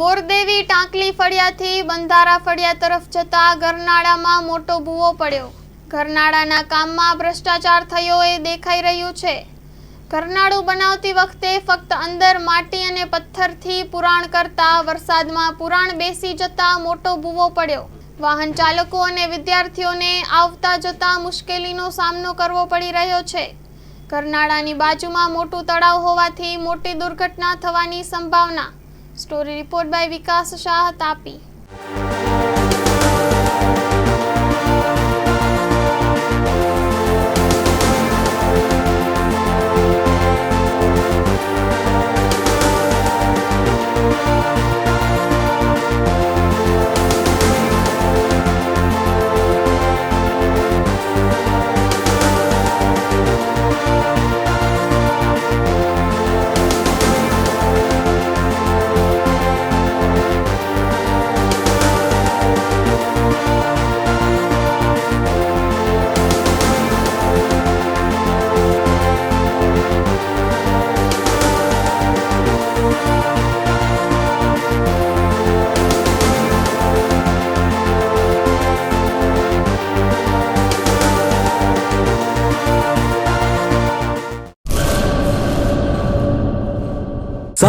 મોરદેવી ટાંકલી ફળિયાથી બંધારા ફળિયા તરફ જતા ગરનાળામાં મોટો ભૂવો પડ્યો. ગરનાળાના કામમાં ભ્રષ્ટાચાર થયો એ દેખાઈ રહ્યું છે. ઘરનાળું બનાવતી વખતે ફક્ત અંદર માટી અને પથ્થરથી પુરાણ કરતા વરસાદમાં પુરાણ બેસી જતા મોટો ભૂવો પડ્યો. વાહન ચાલકો અને વિદ્યાર્થીઓને આવતા જતા મુશ્કેલીનો સામનો કરવો પડી રહ્યો છે. ઘરનાળાની બાજુમાં મોટું તળાવ હોવાથી મોટી દુર્ઘટના થવાની સંભાવના story report by Vikas Shah Tapi